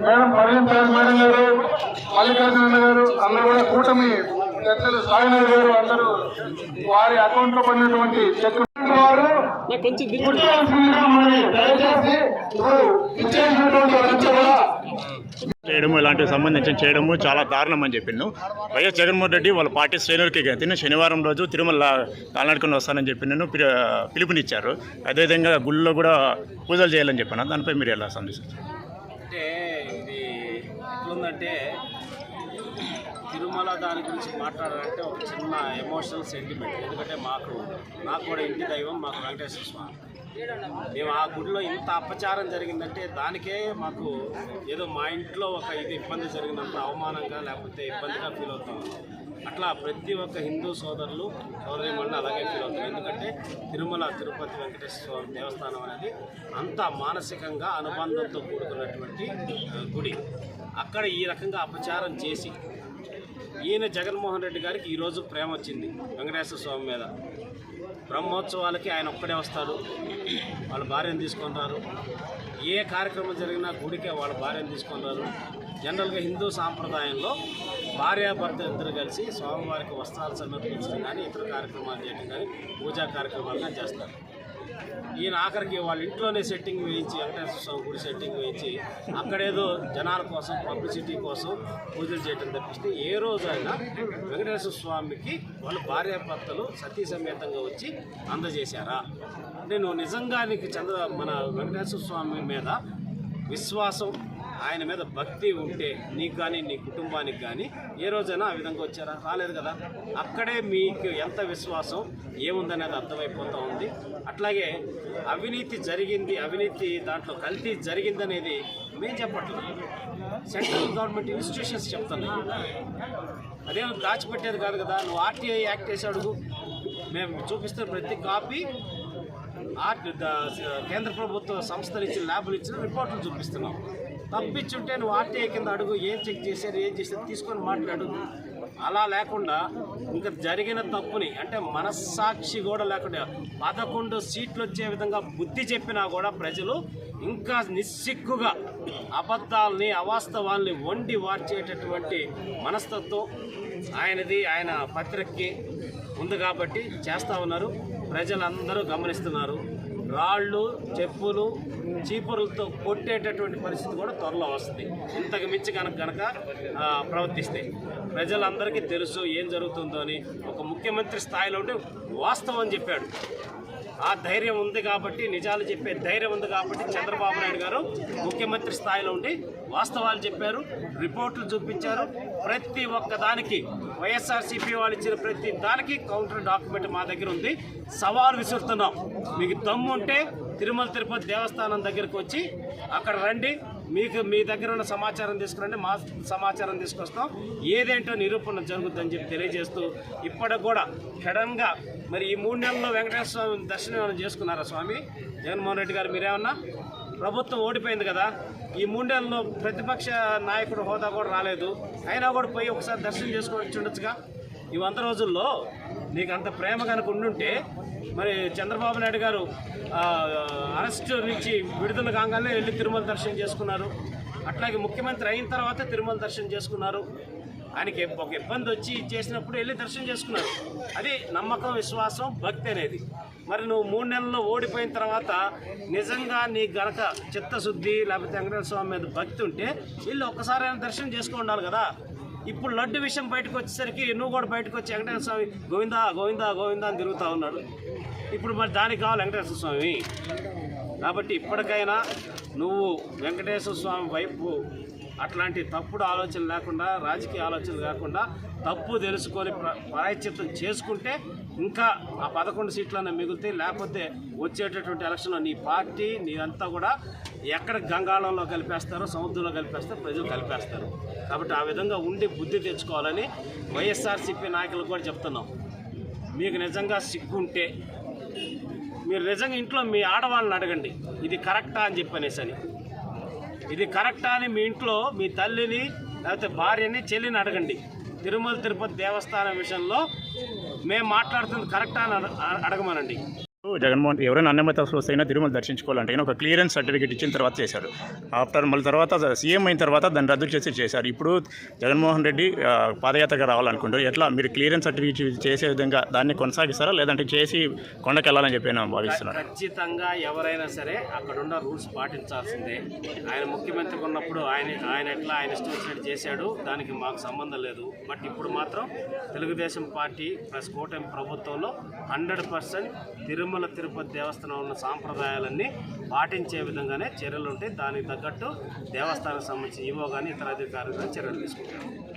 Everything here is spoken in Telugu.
మేడం పర్యం మేడం గారు మల్లికార్జున గారు అందరూ కూడా కూటమి అందరూ. వారి అకౌంట్లో పడినటువంటి చెక్ వారు చేయడము ఇలాంటివి సంబంధించిన చేయడము చాలా దారుణం అని చెప్పిండు. వైఎస్ జగన్మోహన్ రెడ్డి వాళ్ళ పార్టీ శ్రేణులకి తిన్న శనివారం రోజు తిరుమల కాలినడకని వస్తానని చెప్పి నేను పిలుపునిచ్చారు. అదేవిధంగా గుళ్ళో కూడా పూజలు చేయాలని చెప్పాను దానిపై మీరు ఎలా సందేశించారు? అంటే ఇది ఎట్లుందంటే తిరుమల దాని గురించి మాట్లాడాలంటే ఒక చిన్న ఎమోషనల్ సెంటిమెంట్ ఎందుకంటే మాకు నాకు కూడా ఇంటి దైవం మాకు వెంకటేశ్వర స్వామి. మేము ఆ గుడిలో ఇంత అపచారం జరిగిందంటే దానికే మాకు ఏదో మా ఇంట్లో ఒక ఇది ఇబ్బంది జరిగినంత అవమానంగా లేకపోతే ఇబ్బందిగా ఫీల్ అవుతాం. అట్లా ప్రతి ఒక్క హిందూ సోదరులు సోదరిమణులు అలాగే ఫీల్ అవుతారు. ఎందుకంటే తిరుమల తిరుపతి వెంకటేశ్వర స్వామి దేవస్థానం అనేది అంత మానసికంగా అనుబంధంతో కూడుకున్నటువంటి గుడి. అక్కడ ఈ రకంగా అపచారం చేసి ఈయన జగన్మోహన్ రెడ్డి గారికి ఈరోజు ప్రేమ వచ్చింది వెంకటేశ్వర స్వామి మీద. బ్రహ్మోత్సవాలకి ఆయన ఒక్కడే వస్తాడు. వాళ్ళ భార్యను తీసుకుంటారు ఏ కార్యక్రమం జరిగినా గుడికే వాళ్ళ భార్యను తీసుకుంటారు జనరల్గా హిందూ సాంప్రదాయంలో భార్యాభర్త ఇద్దరు కలిసి స్వామివారికి వస్త్రాలు సమర్పించడం కానీ ఇతర కార్యక్రమాలు చేయడం కానీ పూజా కార్యక్రమాలు కానీ చేస్తారు. ఈయన ఆఖరికి వాళ్ళ ఇంట్లోనే సెట్టింగ్ వేయించి వెంకటేశ్వర స్వామి గుడి సెట్టింగ్ వేయించి అక్కడేదో జనాల కోసం పబ్లిసిటీ కోసం పూజలు చేయడం తప్పిస్తే ఏ రోజైనా వెంకటేశ్వర స్వామికి వాళ్ళ భార్యాభర్తలు సతీ సమేతంగా వచ్చి అందజేశారా? నేను నిజంగానికి నిజంగా నీకు చంద్ర మన వెంకటేశ్వర స్వామి మీద విశ్వాసం ఆయన మీద భక్తి ఉంటే నీకు కానీ నీ కుటుంబానికి కానీ ఏ రోజైనా ఆ విధంగా వచ్చారా? రాలేదు కదా? అక్కడే మీకు ఎంత విశ్వాసం? ఏముందనేది అర్థమైపోతూ ఉంది. అట్లాగే అవినీతి జరిగింది అవినీతి దాంట్లో కల్తీ జరిగిందనేది మేము చెప్పట్లేదు. సెంట్రల్ గవర్నమెంట్ ఇన్స్టిట్యూషన్స్ చెప్తున్నాయి. అదేం దాచిపెట్టేది కాదు కదా? నువ్వు ఆర్టీఐ యాక్ట్ చేసి అడుగు. మేము చూపిస్తున్న ప్రతి కాపీ ఆర్ట్ కేంద్ర ప్రభుత్వ సంస్థలు ఇచ్చిన ల్యాబ్లు ఇచ్చిన రిపోర్ట్లు చూపిస్తున్నాం. తప్పించుంటే నువ్వు ఆర్టీఐ కింద అడుగు ఏం చెక్ చేశారు ఏం చేశారు తీసుకొని మాట్లాడు. అలా లేకుండా ఇంకా జరిగిన తప్పుని అంటే మనస్సాక్షి కూడా లేకుండా పదకొండు సీట్లు వచ్చే విధంగా బుద్ధి చెప్పినా కూడా ప్రజలు ఇంకా నిస్సిగ్గుగా అబద్ధాలని అవాస్తవాల్ని వండి వార్చేటటువంటి మనస్తత్వం ఆయనది ఆయన పత్రికకి ఉంది కాబట్టి చేస్తూ ఉన్నారు. ప్రజలందరూ గమనిస్తున్నారు. రాళ్ళు చెప్పులు చీపురులతో కొట్టేటటువంటి పరిస్థితి కూడా త్వరలో వస్తుంది. ఇంతకు మించి కనుక కనుక ప్రవర్తిస్తే ప్రజలందరికీ తెలుసు ఏం జరుగుతుందో అని. ఒక ముఖ్యమంత్రి స్థాయిలో ఉంటే వాస్తవం చెప్పాడు. ఆ ధైర్యం ఉంది కాబట్టి నిజాలు చెప్పే ధైర్యం ఉంది కాబట్టి చంద్రబాబు నాయుడు గారు ముఖ్యమంత్రి స్థాయిలో ఉండి వాస్తవాలు చెప్పారు రిపోర్ట్లు చూపించారు. ప్రతి ఒక్క దానికి వైఎస్ఆర్సీపీ వాళ్ళు ఇచ్చిన ప్రతి దానికి కౌంటర్ డాక్యుమెంట్ మా దగ్గర ఉంది. సవాల్ విసురుతున్నాం. మీకు దమ్ము ఉంటే తిరుమల తిరుపతి దేవస్థానం దగ్గరకు వచ్చి అక్కడ రండి. మీకు మీ దగ్గర ఉన్న సమాచారం తీసుకురండి మా సమాచారం తీసుకొస్తాం. ఏదేంటో నిరూపణ జరుగుతుందని చెప్పి తెలియజేస్తూ ఇప్పటికి కూడా సడన్గా మరి ఈ మూడు నెలల్లో వెంకటేశ్వర స్వామి దర్శనం ఏమైనా చేసుకున్నారా స్వామి? జగన్మోహన్ రెడ్డి గారు మీరేమన్నా? ప్రభుత్వం ఓడిపోయింది కదా ఈ మూడు నెలల్లో ప్రతిపక్ష నాయకుడు హోదా కూడా రాలేదు. అయినా కూడా పోయి ఒకసారి దర్శనం చేసుకోవచ్చు ఉండొచ్చుగా? ఈ వంద రోజుల్లో నీకు అంత ప్రేమ కనుక ఉండుంటే మరి చంద్రబాబు నాయుడు గారు అరెస్ట్ నుంచి విడుదల కాగానే వెళ్ళి తిరుమల దర్శనం చేసుకున్నారు. అట్లాగే ముఖ్యమంత్రి అయిన తర్వాత తిరుమల దర్శనం చేసుకున్నారు. ఆయనకి ఒక ఇబ్బంది వచ్చి చేసినప్పుడు వెళ్ళి దర్శనం చేసుకున్నారు. అది నమ్మకం విశ్వాసం భక్తి అనేది. మరి నువ్వు మూడు నెలల్లో ఓడిపోయిన తర్వాత నిజంగా నీ గనక చిత్తశుద్ధి లేకపోతే వెంకటేశ్వర స్వామి మీద భక్తి ఉంటే వీళ్ళు ఒక్కసారి దర్శనం చేసుకుని ఉండాలి కదా. ఇప్పుడు లడ్డు విషయం బయటకు వచ్చేసరికి నువ్వు కూడా బయటకు వచ్చి వెంకటేశ్వర స్వామి గోవిందా గోవిందా గోవిందా అని తిరుగుతూ ఉన్నాడు ఇప్పుడు మరి దానికి కావాలి వెంకటేశ్వర స్వామి. కాబట్టి ఇప్పటికైనా నువ్వు వెంకటేశ్వర స్వామి వైపు అట్లాంటి తప్పుడు ఆలోచన లేకుండా రాజకీయ ఆలోచన లేకుండా తప్పు తెలుసుకొని ప్ర- ప్రాయశ్చిత్తం చేసుకుంటే ఇంకా ఆ పదకొండు సీట్లన్నా మిగులుతాయి లేకపోతే వచ్చేటటువంటి ఎలక్షన్లో నీ పార్టీ నీదంతా కూడా ఎక్కడ గంగాళంలో కలిపేస్తారో సముద్రంలో కలిపేస్తారో ప్రజలు కలిపేస్తారు. కాబట్టి ఆ విధంగా ఉండి బుద్ధి తెచ్చుకోవాలని వైఎస్ఆర్సీపీ నాయకులకు కూడా చెప్తున్నాం. మీకు నిజంగా సిగ్గుంటే మీరు నిజంగా ఇంట్లో మీ ఆడవాళ్ళని అడగండి. ఇది కరెక్టా అని చెప్పనేసి అని. ఇది కరెక్టా అని మీ ఇంట్లో మీ తల్లిని లేకపోతే భార్యని చెల్లిని అడగండి. తిరుమల తిరుపతి దేవస్థానం విషయంలో మేము మాట్లాడుతుంది కరెక్టా అని అడగమనండి. జగన్మోహన్ ఎవరైనా అన్నమత వస్తేనా తిరుమల దర్శించుకోవాలంటే ఒక క్లియరెన్స్ సర్టిఫికేట్ ఇచ్చిన తర్వాత చేశారు. ఆఫ్టర్ మళ్ళీ తర్వాత సీఎం అయిన తర్వాత దాన్ని రద్దు చేసి చేశారు. ఇప్పుడు జగన్మోహన్ రెడ్డి పాదయాత్రగా రావాలనుకుంటారు ఎట్లా మీరు క్లియరెన్స్ సర్టిఫికేట్ చేసే విధంగా దాన్ని కొనసాగిస్తారా? లేదంటే చేసి కొండకెళ్ళాలని చెప్పి నేను భావిస్తున్నాను ఖచ్చితంగా ఎవరైనా సరే అక్కడున్న రూల్స్ పాటించాల్సిందే. ఆయన ముఖ్యమంత్రిగా ఉన్నప్పుడు ఆయన ఆయన ఎట్లా ఆయన ఇష్టం చేశాడు దానికి మాకు సంబంధం లేదు. బట్ ఇప్పుడు మాత్రం తెలుగుదేశం పార్టీ ప్లస్ కూటమి ప్రభుత్వంలో హండ్రెడ్ పర్సెంట్ తిరుమల తిరుపతి దేవస్థానం ఉన్న సాంప్రదాయాలన్నీ పాటించే విధంగానే చర్యలు ఉంటాయి. దానికి తగ్గట్టు దేవస్థానం సంబంధించి ఈవో కానీ ఇతర అధికారులు కానీ చర్యలు తీసుకుంటారు.